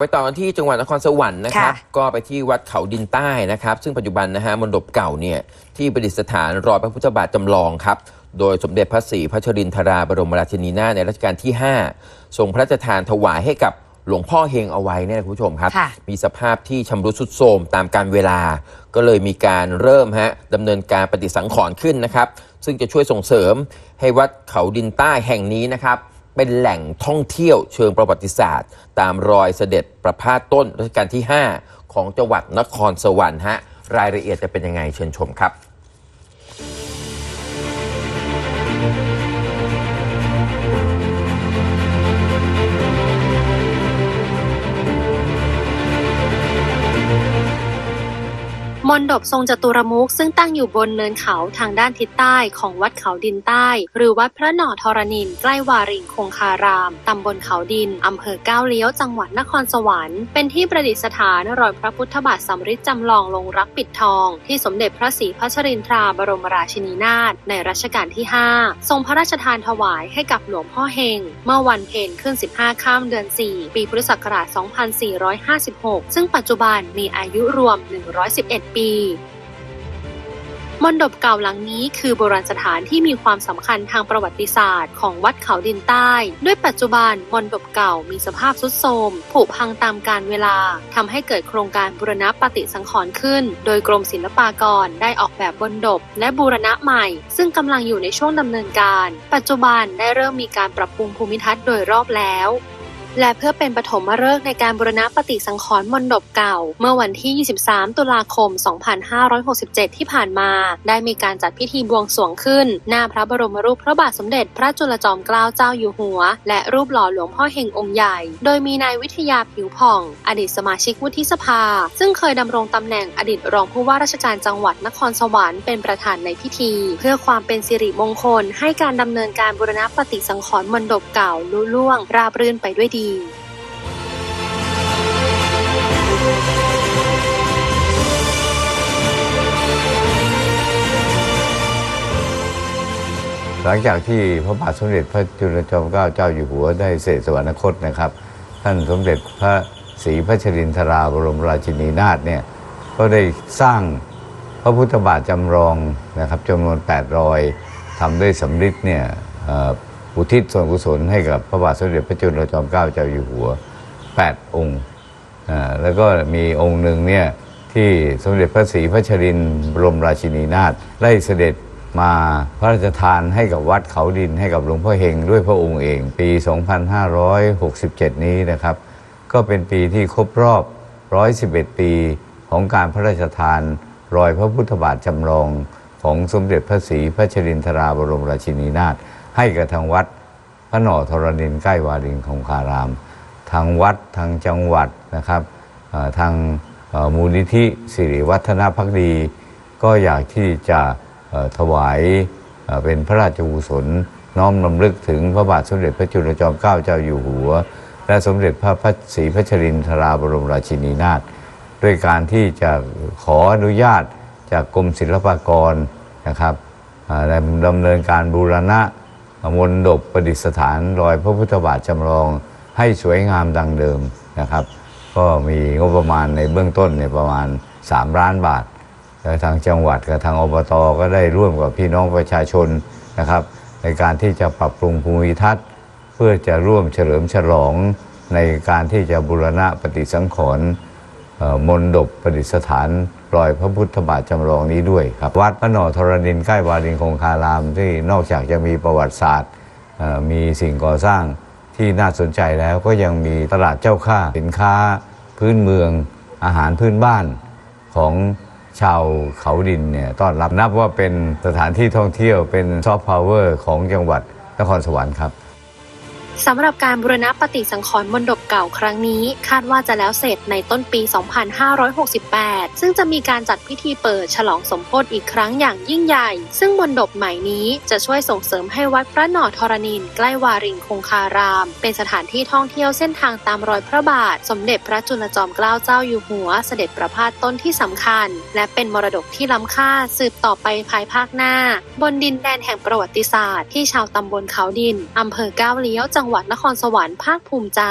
ไปต่อกันที่จังหวัดนครสวรรค์นะครับค่ะก็ไปที่วัดเขาดินใต้นะครับ ซึ่งปัจจุบันนะฮะมณฑปเก่าเนี่ยที่ประดิษฐานรอยพระพุทธบาทจำลองครับ โดยสมเด็จพระศรีพัชรินทราบรมราชินีนาถในรัชกาลที่ 5 ทรงพระราชทานถวายให้กับหลวงพ่อเฮงเอาไว้เนี่ยนะคุณผู้ชมครับค่ะมีสภาพที่ชำรุดทรุดโทรมตามการเวลา ก็เลยมีการเริ่มฮะดำเนินการปฏิสังขรณ์ขึ้นนะครับ ซึ่งจะช่วยส่งเสริมให้วัดเขาดินใต้แห่งนี้นะครับ เป็นแหล่งท่องเที่ยวเชิงประวัติศาสตร์ ตามรอยเสด็จประพาสต้นรัชกาลที่ 5 ของจังหวัดนครสวรรค์ฮะรายละเอียดจะเป็นยังไงเชิญชมครับ มณฑปทรงจตุรมุขซึ่งตั้งอยู่บนเนินเขาทางด้านทิศใต้ของวัดเขาดินใต้ หรือวัดพระหน่อธรณิน ใกล้วารินคงคาราม ตำบลเขาดิน อำเภอก้าวเลี้ยวจังหวัดนครสวรรค์ เป็นที่ประดิษฐานรอยพระพุทธบาทสำริดจำลองลงรักปิดทอง ที่สมเด็จพระศรีพัชรินทราบรมราชินีนาถในรัชกาลที่ 5 ทรงพระราชทานถวายให้กับหลวงพ่อเฮง เมื่อวันเพ็ญขึ้น 15 ข้ามเดือน 4 ปีพุทธศักราช 2456 ซึ่งปัจจุบันมีอายุรวม 111 ปีมณฑปเก่าหลังนี้คือโบราณสถานที่มีความสำคัญทางประวัติศาสตร์ของวัดเขาดินใต้ ด้วยปัจจุบันมณฑปเก่ามีสภาพทรุดโทรมผุพังตามกาลเวลาทำให้เกิดโครงการบูรณะปฏิสังขรณ์ขึ้น โดยกรมศิลปากรได้ออกแบบมณฑปและบูรณะใหม่ ซึ่งกำลังอยู่ในช่วงดำเนินการ ปัจจุบันได้เริ่มมีการปรับปรุงภูมิทัศน์โดยรอบแล้ว และเพื่อเป็นปฐมฤกษ์ในการบูรณะปฏิสังขรณ์มณฑปเก่า เมื่อวันที่ 23 ตุลาคม 2567 ที่ผ่านมา ได้มีการจัดพิธีบวงสรวงขึ้น หน้าพระบรมรูปพระบาทสมเด็จพระจุลจอมเกล้าเจ้าอยู่หัว และรูปหล่อหลวงพ่อเฮงองค์ใหญ่ โดยมีนายวิทยาผิวผ่อง อดีตสมาชิกวุฒิสภา ซึ่งเคยดำรงตำแหน่งอดีตรองผู้ว่าราชการจังหวัดนครสวรรค์เป็นประธานในพิธี เพื่อความเป็นสิริมงคล ให้การดำเนินการบูรณะปฏิสังขรณ์มณฑปเก่าลุล่วง ราบรื่นไปด้วยดีหลังจากที่พระบาทสมเด็จพระจุลจอมเกล้าเจ้าอยู่หัวได้เสด็จสวรรคตนะครับ ท่านสมเด็จพระศรีพัชรินทราบรมราชินีนาถเนี่ยก็ได้สร้างพระพุทธบาทจำลองนะครับจำนวน8รอยทำด้วยสำริดเนี่ย อุทิศส่วนกุศลให้กับพระบาทสมเด็จพระจุลจอมเกล้าเจ้าอยู่หัว 8 องค์อ่าแล้วก็มีองค์หนึ่งเนี่ยที่สมเด็จพระศรีพัชรินบรมราชินีนาถได้เสด็จมาพระราชทานให้กับวัดเขาดินให้กับหลวงพ่อเฮงด้วยพระองค์เอง ปี 2567 นี้นะครับ ก็เป็นปีที่ครบรอบ 111 ปีของการพระราชทานรอยพระพุทธบาทจำลองของสมเด็จพระศรีพัชรินทราบรมราชินีนาถ ให้กับทางวัดพระหน่อธรณินใกล้วารินของคาราม ทางวัดทางจังหวัดนะครับทางมูลนิธิสิริวัฒนพักดี ก็อยากที่จะถวายเป็นพระราชกุศลน้อมรำลึกถึงพระบาทสมเด็จพระจุลจอมเกล้าเจ้าอยู่หัว และสมเด็จพระพัชศรีพัชรินทราบรมราชินีนาถด้วยการที่จะขออนุญาตจากกรมศิลปากรนะครับอ่าดำดำเนินการบูรณะ มนดบประดิษฐานรอยพระพุทธบาทจำลองให้สวยงามดังเดิมนะครับ ก็มีงบประมาณในเบื้องต้นเนี่ยประมาณ 3 ล้านบาทและทางจังหวัดกับทางอบตก็ได้ร่วมกับพี่น้องประชาชนนะครับ ในการที่จะปรับปรุงภูมิทัศน์ เพื่อจะร่วมเฉลิมฉลองในการที่จะบูรณะปฏิสังขรณ์มนดบประดิษฐาน รอยพระพุทธบาทจำลองนี้ด้วยครับ วัดพระนอธรณินใกล้วารินคงคารามที่นอกจากจะมีประวัติศาสตร์มีสิ่งก่อสร้างที่น่าสนใจแล้วก็ยังมีตลาดเจ้าค่าสินค้าพื้นเมืองอาหารพื้นบ้านของชาวเขาดินเนี่ยต้อนรับนับว่าเป็นสถานที่ท่องเที่ยวเป็นซอฟต์พาวเวอร์ของจังหวัดนครสวรรค์ครับ สำหรับการบูรณะปฏิสังขรณ์มณฑปเก่าครั้งนี้ คาดว่าจะแล้วเสร็จในต้นปี 2568 ซึ่งจะมีการจัดพิธีเปิดฉลองสมโภชอีกครั้งอย่างยิ่งใหญ่ ซึ่งมณฑปใหม่นี้จะช่วยส่งเสริมให้วัดพระหนอธรณิน ใกล้วารินคงคาราม เป็นสถานที่ท่องเที่ยวเส้นทางตามรอยพระบาท สมเด็จพระจุลจอมเกล้าเจ้าอยู่หัว เสด็จประพาสต้นที่สำคัญ และเป็นมรดกที่ล้ำค่าสืบต่อไปภายภาคหน้า บนดินแดนแห่งประวัติศาสตร์ที่ชาวตำบลเขาดินอำเภอก้าวเลี้ยวจังจังหวัดนครสวรรค์ภาคภูมิใจ